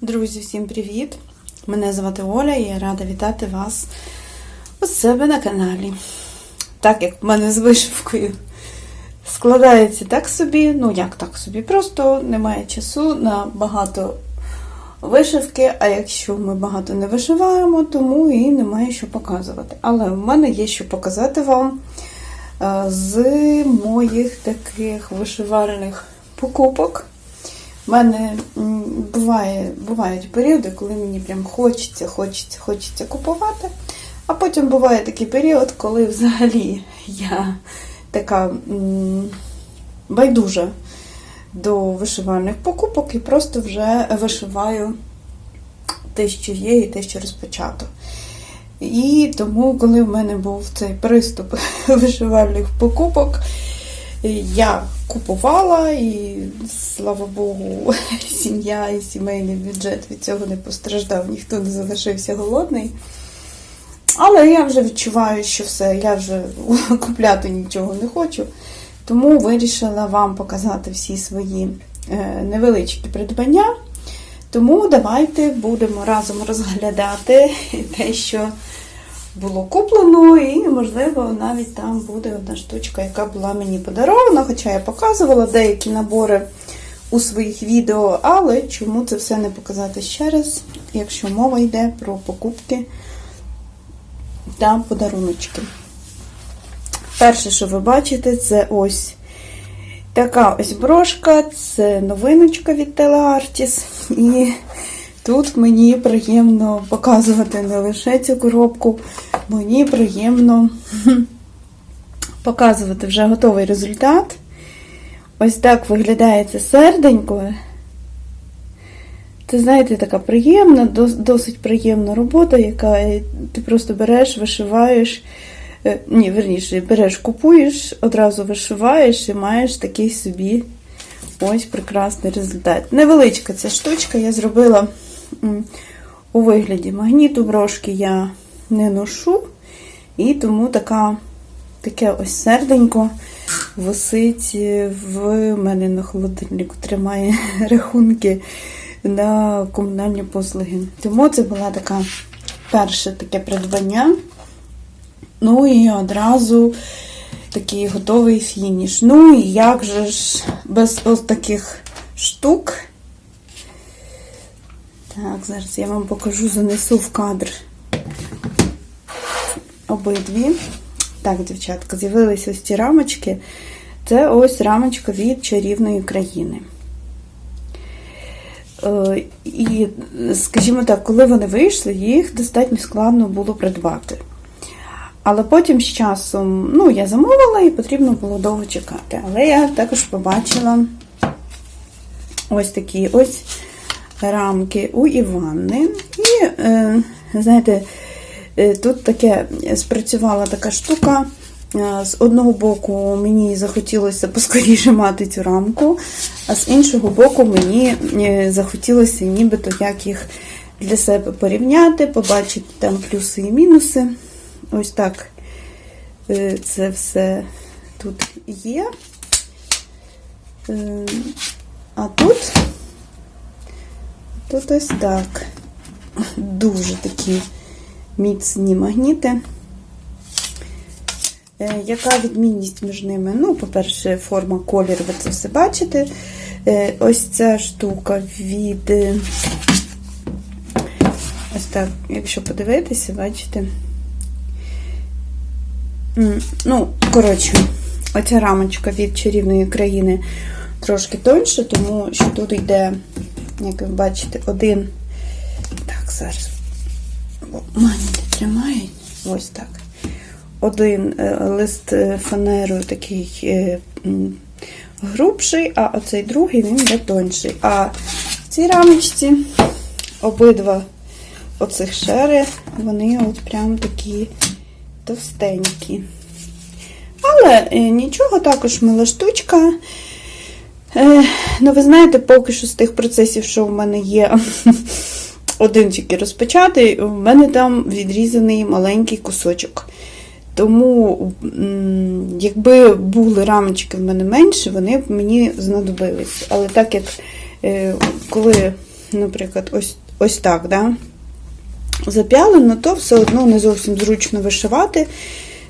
Друзі, всім привіт! Мене звати Оля і я рада вітати вас у себе на каналі. Так як в мене з вишивкою складається так собі, ну як так собі, просто немає часу на багато вишивки, а якщо ми багато не вишиваємо, тому і немає що показувати. Але в мене є що показати вам е, з моїх таких вишивальних покупок. У мене буває, бувають періоди, коли мені прям хочеться, хочеться, хочеться купувати. А потім буває такий період, коли взагалі я така байдужа до вишивальних покупок і просто вже вишиваю те, що є, і те, що розпочато. І тому, коли в мене був цей приступ вишивальних покупок, я купувала, і слава Богу, сім'я і сімейний бюджет від цього не постраждав, ніхто не залишився голодний. Але я вже відчуваю, що все, я вже купляти нічого не хочу. Тому вирішила вам показати всі свої е, невеличкі придбання. Тому давайте будемо разом розглядати те, що було куплено, і, можливо, навіть там буде одна штучка, яка була мені подарована, хоча я показувала деякі набори у своїх відео, але чому це все не показати ще раз, якщо мова йде про покупки та подаруночки. Перше, що ви бачите, це ось така ось брошка, це новиночка від Teleartis. І тут мені приємно показувати не лише цю коробку, мені приємно показувати вже готовий результат. Ось так виглядає це серденько. Це, знаєте, така приємна, досить приємна робота, яка е, ти просто береш, вишиваєш. е, Ні, верніше, береш, купуєш, одразу вишиваєш і маєш такий собі ось прекрасний результат. Невеличка ця штучка я зробила у вигляді магніту, брошки я не ношу, і тому така, таке ось серденько висить в мене на холодильнику, тримає рахунки на комунальні послуги. Тому це була така перше таке придбання. Ну і одразу такий готовий фініш. Ну і як же ж без ось таких штук. Так, зараз я вам покажу, занесу в кадр обидві. Так, дівчатка, з'явилися ось ці рамочки. Це ось рамочка від чарівної країни. Е, І, скажімо так, коли вони вийшли, їх достатньо складно було придбати. Але потім з часом, ну, я замовила і потрібно було довго чекати. Але я також побачила ось такі ось рамки у Іванни. І, е, знаєте, е, тут таке спрацювала така штука. Е, З одного боку, мені захотілося поскоріше мати цю рамку, а з іншого боку, мені захотілося нібито як їх для себе порівняти, побачити там плюси і мінуси. Ось так це все тут є. А тут, тут ось так. Дуже такі міцні магніти. Е, Яка відмінність між ними? Ну, по-перше, форма, колір, ви це все бачите. Е, Ось ця штука від. е, Ось так, якщо подивитися, бачите. Ну, коротше, оця рамочка від чарівної країни трошки тоньше, тому що тут йде, як ви бачите, один. Так, зараз. О, Магніти тримають. Ось так. Один е, лист е, фанерою такий е, грубший, а оцей другий він йде тонший. А в цій рамочці обидва оцих шери, вони от прям такі товстенькі. Але нічого, також мила штучка. Е, ну, ви знаєте, поки що з тих процесів, що в мене є один тільки розпочатий, в мене там відрізаний маленький кусочок. Тому, якби були рамочки в мене менше, вони б мені знадобились. Але так як е, коли наприклад, ось, ось так, да? зап'ялено, то все одно не зовсім зручно вишивати.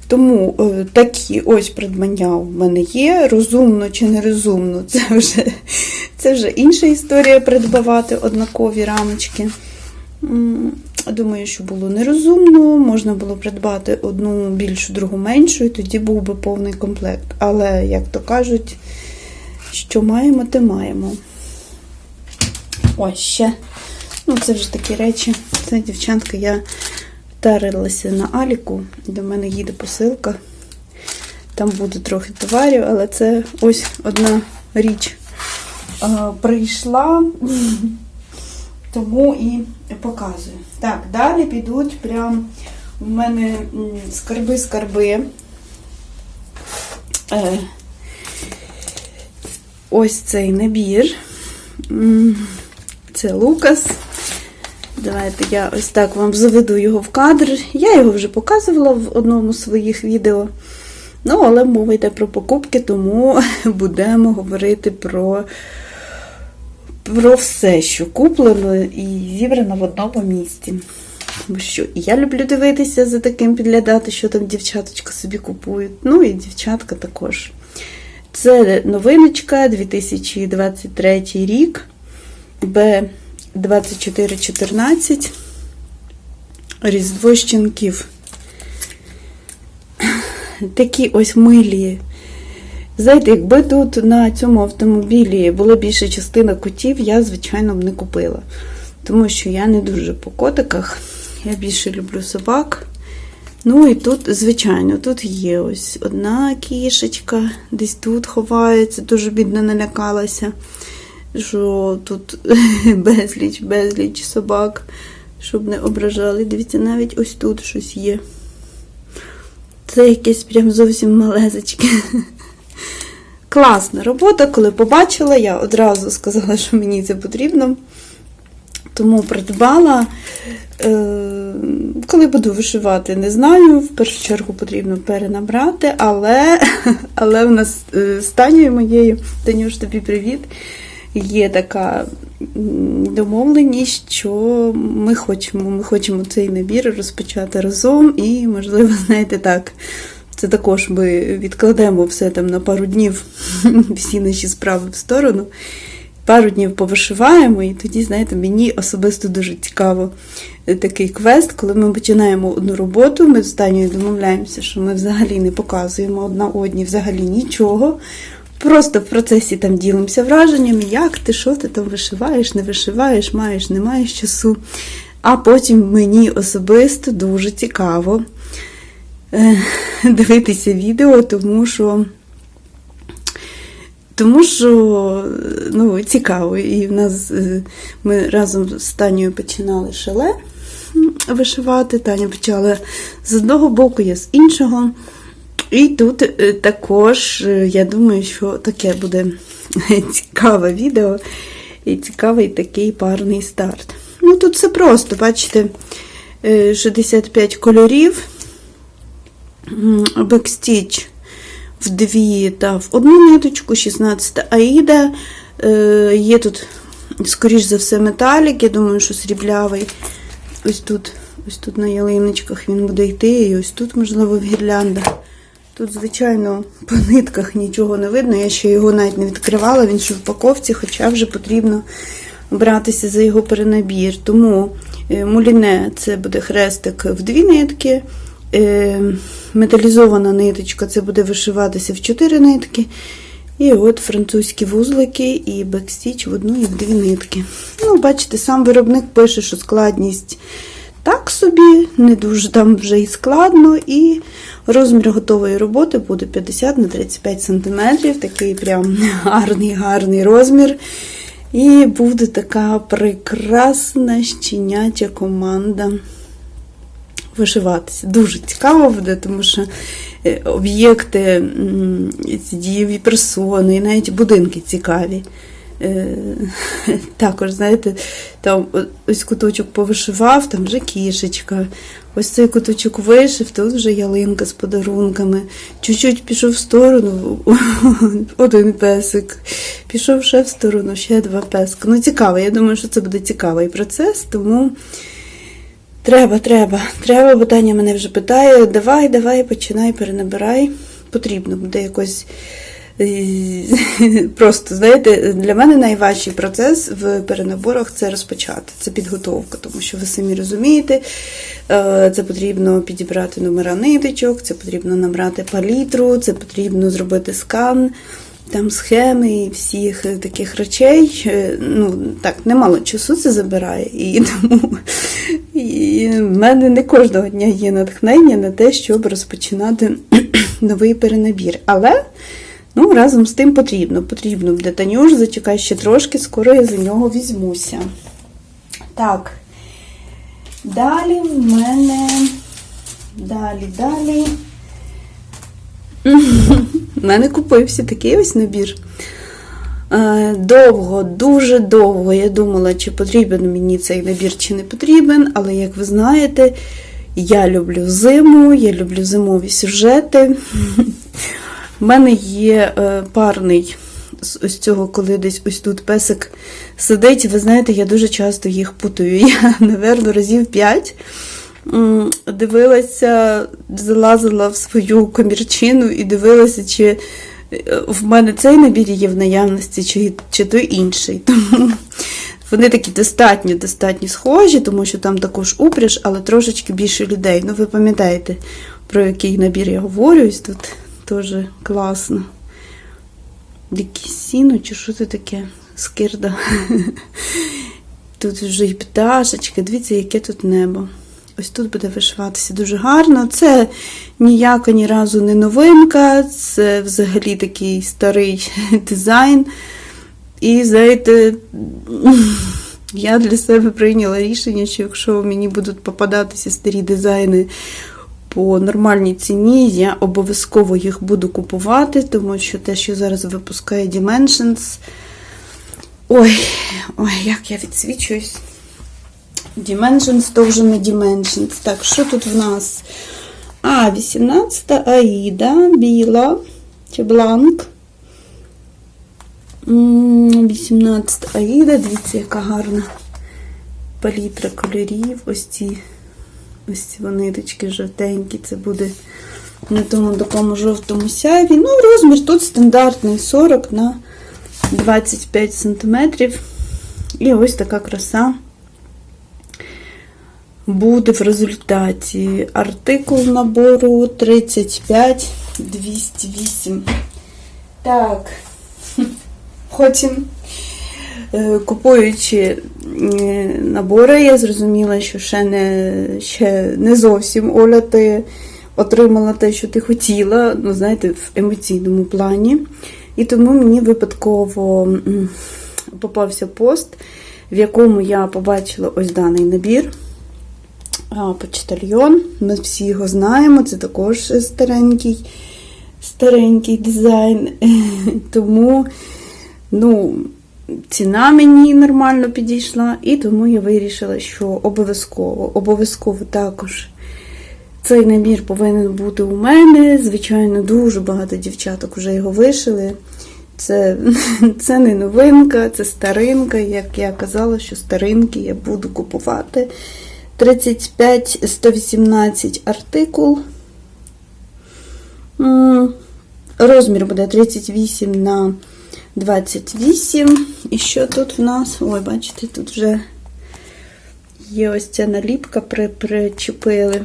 Тому е, такі ось придбання в мене є. Розумно чи нерозумно, це вже, це вже інша історія придбавати однакові рамочки. Думаю, що було нерозумно, можна було придбати одну більшу, другу меншу, і тоді був би повний комплект. Але, як то кажуть, що маємо, те маємо. Ось ще. Ну, це вже такі речі. Це дівчатка, я тарилася на Аліку, до мене їде посилка. Там буде трохи товарів, але це ось одна річ е, прийшла, тому і показую. Так, далі підуть прям в мене скарби-скарби. Е, ось цей набір. Це Лукас. Давайте я ось так вам заведу його в кадр. Я його вже показувала в одному з своїх відео. Ну, але мова йде про покупки, тому будемо говорити про, про все, що куплено і зібрано в одному місці. Тому що я люблю дивитися за таким підглядати, що там дівчаточка собі купують. Ну і дівчатка також. Це новиночка 2023 рік. Б2414. Різдво щенків. Такі ось милі. Знаєте, якби тут на цьому автомобілі була більша частина котів, я, звичайно, б не купила. Тому що я не дуже по котиках. Я більше люблю собак. Ну і тут, звичайно, тут є ось одна кішечка, десь тут ховається, дуже бідно налякалася, що тут безліч, безліч собак, щоб не ображали. Дивіться, навіть ось тут щось є. Це якесь прям зовсім малезечке. Класна робота, коли побачила, я одразу сказала, що мені це потрібно. Тому придбала. Е, Коли буду вишивати, не знаю. В першу чергу потрібно перенабрати, але, але в нас е, з Танею моєю, Танюш, тобі привіт. Є така домовленість, що ми хочемо, ми хочемо цей набір розпочати разом, і, можливо, знаєте, так. Це також ми відкладемо все там на пару днів, всі наші справи в сторону. Пару днів повишиваємо, і тоді, знаєте, мені особисто дуже цікаво такий квест, коли ми починаємо одну роботу, ми Танею домовляємося, що ми взагалі не показуємо одна одній взагалі нічого. Просто в процесі там ділимося враженнями, як ти, що ти там вишиваєш, не вишиваєш, маєш, не маєш часу. А потім мені особисто дуже цікаво е, дивитися відео, тому що. Тому що ну, цікаво, і в нас е, ми разом з Танею починали шале вишивати. Таня почала з одного боку, я з іншого. І тут е, також, е, я думаю, що таке буде цікаве відео і цікавий такий парний старт. Ну, тут все просто, бачите, е, 65 кольорів, бекстіч в дві та в одну ниточку, 16 аїда. Е, Є тут, скоріш за все, металік, я думаю, що сріблявий. Ось тут, ось тут на ялиночках він буде йти, і ось тут, можливо, в гірляндах. Тут, звичайно, по нитках нічого не видно. Я ще його навіть не відкривала, він ще в упаковці, хоча вже потрібно братися за його перенабір. Тому е, муліне це буде хрестик в дві нитки. е, Металізована ниточка це буде вишиватися в чотири нитки. І от французькі вузлики і бекстіч в одну і в дві нитки. Ну, бачите, сам виробник пише, що складність так собі, не дуже там вже і складно, і розмір готової роботи буде 50 на 35 см, такий прям гарний, гарний розмір. І буде така прекрасна щеняча команда вишиватися. Дуже цікаво буде, тому що е, об'єкти, дієві персони, і навіть будинки цікаві. Е, також, знаєте, там ось куточок повишивав, там вже кішечка. Ось цей куточок вишив, тут вже ялинка з подарунками. Чуть-чуть пішов в сторону, один песик. Пішов ще в сторону, ще два песка. Ну, цікаво, я думаю, що це буде цікавий процес, тому треба, треба, треба, бо Таня мене вже питає, давай, давай, починай, перенабирай. Потрібно буде якось. Е, Просто, знаєте, для мене найважчий процес в перенаборах це розпочати. Це підготовка, тому що ви самі розумієте, е, це потрібно підібрати номера ниточок, це потрібно набрати палітру, це потрібно зробити скан, там схеми і всіх таких речей. Е, Ну, так, немало часу це забирає. І тому і в мене не кожного дня є натхнення на те, щоб розпочинати новий перенабір. Але ну, разом з тим потрібно. Потрібно буде Танюш, зачекай ще трошки, скоро я за нього візьмуся. Так. Далі в мене. Далі, далі. У мене купився такий ось набір. Е, Довго, дуже довго я думала, чи потрібен мені цей набір, чи не потрібен, але як ви знаєте, я люблю зиму, я люблю зимові сюжети. У мене є е, парний з ось цього, коли десь ось тут песик сидить. Ви знаєте, я дуже часто їх путаю. Я, напевно, разів п'ять дивилася, залазила в свою комірчину і дивилася, чи е, в мене цей набір є в наявності, чи, чи той інший. Тому вони такі достатньо достатньо схожі, тому що там також упряж, але трошечки більше людей. Ну, ви пам'ятаєте, про який набір я говорю, ось тут теж класно. Якісь сіно, чи що це таке? Скирда. Тут вже і пташечки, дивіться, яке тут небо. Ось тут буде вишиватися дуже гарно. Це ніяка ні разу не новинка, це взагалі такий старий дизайн. І, знаєте, я для себе прийняла рішення, що якщо мені будуть попадатися старі дизайни по нормальній ціні, я обов'язково їх буду купувати, тому що те, що зараз випускає Dimensions. Ой, ой, як я відсвічуюсь. Dimensions то вже не Dimensions. Так, що тут в нас? А, 18 Аїда, біла чи бланк. М, 18 Аїда, дивіться, яка гарна палітра кольорів. Ось ці ось ці ниточки жовтенькі. Це буде на тому такому жовтому сяйві. Ну, розмір тут стандартний 40 на 25 см. І ось така краса буде в результаті. Артикул набору 35 208. Так, потім, купуючи е, набори, я зрозуміла, що ще не, ще не зовсім Оля, ти отримала те, що ти хотіла, ну, знаєте, в емоційному плані. І тому мені випадково попався пост, в якому я побачила ось даний набір. Почтальйон. Ми всі його знаємо, це також старенький, старенький дизайн. Тому, ну, ціна мені нормально підійшла, і тому я вирішила, що обов'язково, обов'язково також цей набір повинен бути у мене. Звичайно, дуже багато дівчаток вже його вишили. Це, це не новинка, це старинка. Як я казала, що старинки я буду купувати. 35 118 артикул. Розмір буде 38 на 28. І що тут в нас? Ой, бачите, тут вже є ось ця наліпка при, причепили.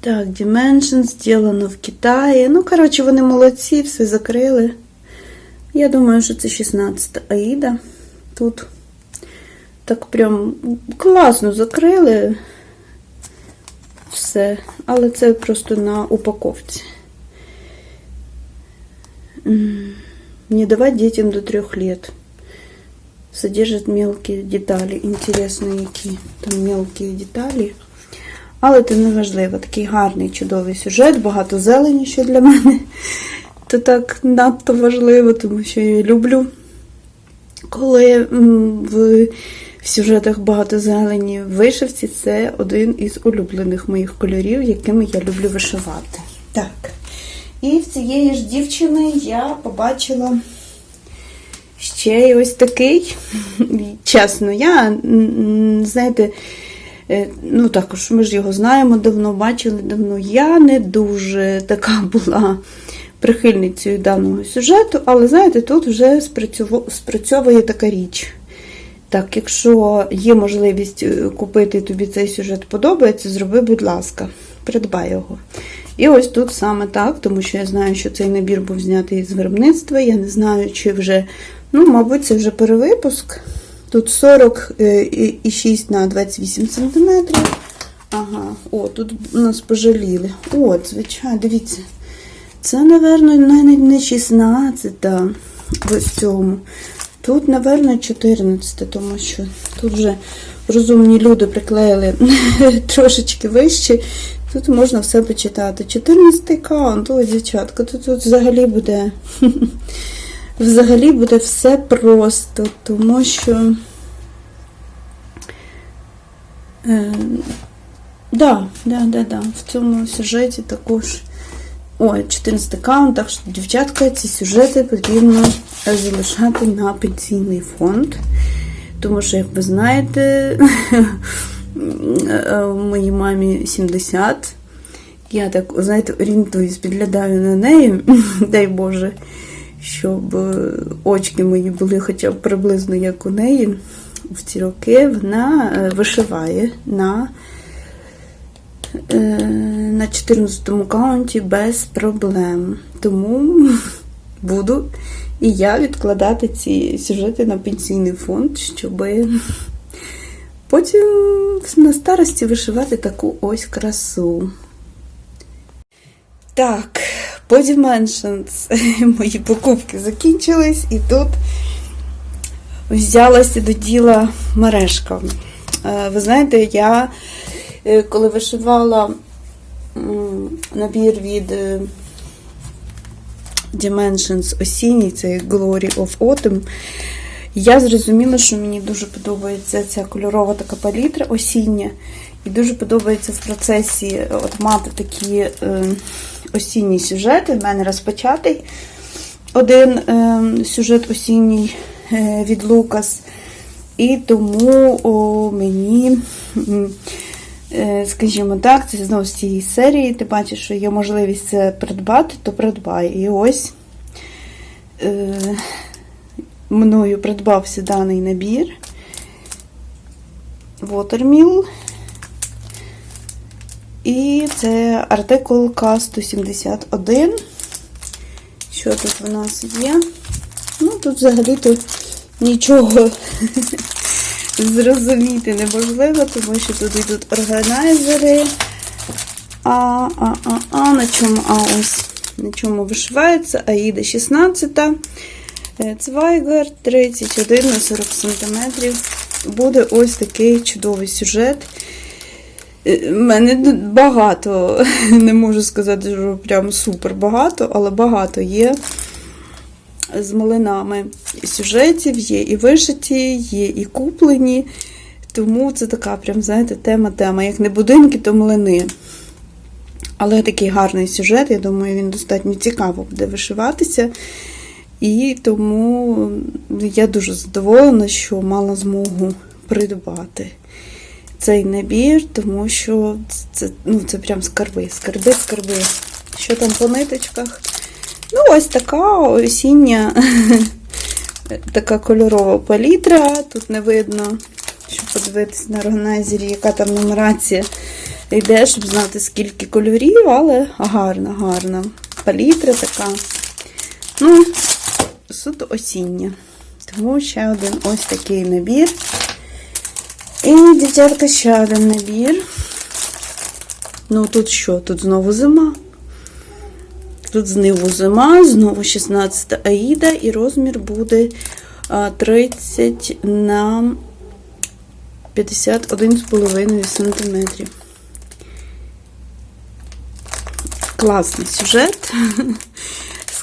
Так, Dimensions зроблено в Китаї. Ну, коротше, вони молодці, все закрили. Я думаю, що це 16 Аїда. Тут так прям класно закрили все, але це просто на упаковці. Не давать детям до трех лет. Содержит мелкі деталі. Інтересно, які там мелкі деталі. Але це не важливо. Такий гарний, чудовий сюжет, багато зелені ще для мене. надто так, надто важливо, тому що я люблю, коли в, в сюжетах багато зелені. В вишивці це один із улюблених моїх кольорів, якими я люблю вишивати. Так. І в цієї ж дівчини я побачила ще й ось такий. Чесно, я, знаєте, е, ну також ми ж його знаємо давно, бачили давно. Я не дуже така була прихильницею даного сюжету, але знаєте, тут вже спрацьовує така річ. Так, якщо є можливість е, купити тобі цей сюжет подобається, зроби, будь ласка, придбай його. І ось тут саме так, тому що я знаю, що цей набір був знятий з виробництва. Я не знаю, чи вже, ну, мабуть, це вже перевипуск. Тут 40 е, і- і 6 на 28 см. Ага, о, тут нас пожаліли. От, звичайно, дивіться. Це, напевно, не 16 в ось цьому. Тут, напевно, 14, тому що тут вже розумні люди приклеїли трошечки вище. Тут можна все почитати. 14 каунт, ой, дівчатка, тут, тут взагалі буде. Взагалі буде все просто, тому що. Е, да, да, да, да. В цьому сюжеті також. Ой, 14 каунт, так що, дівчатка, ці сюжети потрібно залишати на пенсійний фонд. Тому що, як ви знаєте, моїй мамі 70. Я так, знаєте, орієнтуюсь, підглядаю на неї, дай Боже, щоб е, очки мої були хоча б приблизно як у неї. В ці роки вона е, вишиває на е, на 14 каунті без проблем. Тому буду і я відкладати ці сюжети на пенсійний фонд, щоб потім на старості вишивати таку ось красу. Так, Body Mansions. Мої покупки закінчились, і тут взялася до діла мережка. Е, Ви знаєте, я е, коли вишивала набір від е, Dimensions осінній, це Glory of Autumn, я зрозуміла, що мені дуже подобається ця кольорова така палітра осіння. І дуже подобається в процесі е, от мати такі е, осінні сюжети. В мене розпочатий один е, сюжет осінній е, від Лукас. І тому о, мені, е, скажімо так, це знову з цієї серії. Ти бачиш, що є можливість це придбати, то придбай. І ось е, мною придбався даний набір. Watermill. І це артикул К-171. Що тут у нас є? Ну, тут взагалі-то нічого зрозуміти неможливо, тому що тут йдуть органайзери. А, а, а, а, на чому, а ось, на чому вишивається, Аїда 16. Цвайгер 31 на 40 см. Буде ось такий чудовий сюжет. Е, в мене багато, не можу сказати, що прям супер багато, але багато є з малинами сюжетів, є і вишиті, є і куплені. Тому це така, прям, знаєте, тема-тема. Як не будинки, то млини. Але такий гарний сюжет, я думаю, він достатньо цікаво буде вишиватися. І тому я дуже задоволена, що мала змогу придбати цей набір, тому що це, ну, це прям скарби, скарби, скарби. Що там по ниточках? Ну, ось така осіння, така кольорова палітра. Тут не видно, щоб подивитися на органайзері, яка там нумерація йде, щоб знати, скільки кольорів, але гарна, гарна. Палітра така. Ну, суто осіння. Тому ще один ось такий набір. І, дівчатка, ще один набір. Ну, тут що? Тут знову зима. Тут знову зима, знову 16 аїда, і розмір буде 30 на 51,5 см. Класний сюжет.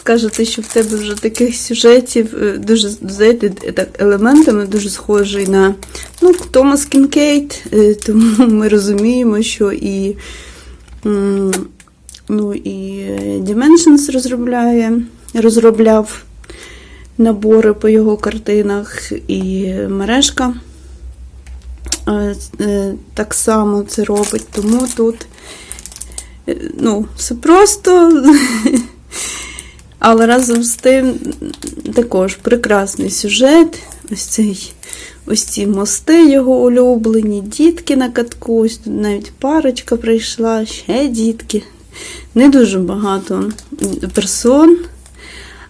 Скажете, що в тебе вже таких сюжетів е, дуже, знаєте, так, елементами дуже схожий на ну, Томас Кінкейт, е, тому ми розуміємо, що і, ну, і е, Dimensions розробляє, розробляв набори по його картинах, і мережка так само це робить, тому тут ну, все просто. Але разом з тим також прекрасний сюжет. Ось цей, ось ці мости його улюблені, дітки на катку, ось тут навіть парочка прийшла, ще дітки. Не дуже багато персон.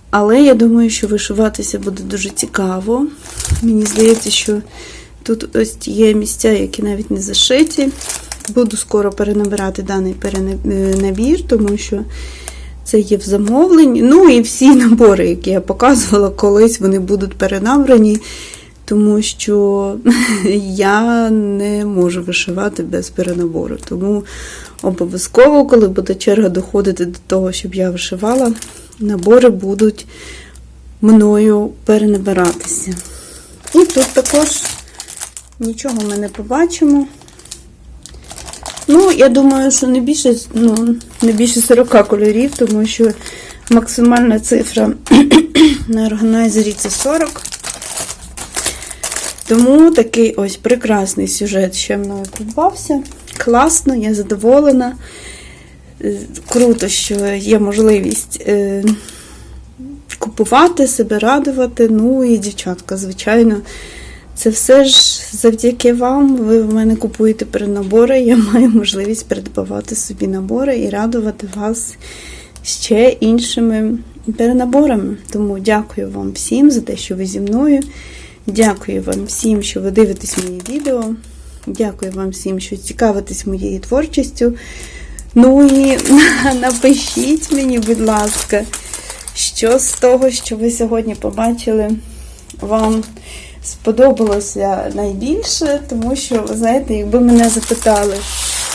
Але я думаю, що вишиватися буде дуже цікаво. Мені здається, що тут ось є місця, які навіть не зашиті. Буду скоро перенабирати даний набір, тому що це є в замовленні. Ну і всі набори, які я показувала колись, вони будуть перенабрані, тому що я не можу вишивати без перенабору. Тому обов'язково, коли буде черга доходити до того, щоб я вишивала, набори будуть мною перенабиратися. І тут також нічого ми не побачимо. Ну, я думаю, що не більше, ну, не більше 40 кольорів, тому що максимальна цифра на органайзері це 40. Тому такий ось прекрасний сюжет ще мною придбався. Класно, я задоволена. Круто, що є можливість е, купувати, себе радувати. Ну і дівчатка, звичайно. Це все ж завдяки вам. Ви в мене купуєте перенабори, я маю можливість придбавати собі набори і радувати вас ще іншими перенаборами. Тому дякую вам всім за те, що ви зі мною. Дякую вам всім, що ви дивитесь мої відео. Дякую вам всім, що цікавитесь моєю творчістю. Ну і напишіть мені, будь ласка, що з того, що ви сьогодні побачили, вам сподобалося найбільше, тому що, ви знаєте, якби мене запитали,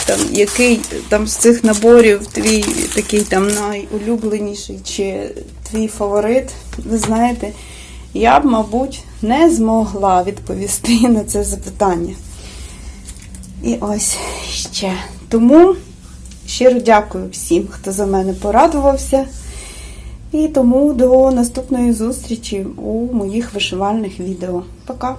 там, який там з цих наборів твій такий там найулюбленіший чи твій фаворит, ви знаєте, я б, мабуть, не змогла відповісти на це запитання. І ось ще. Тому щиро дякую всім, хто за мене порадувався. І тому до наступної зустрічі у моїх вишивальних відео. Пока!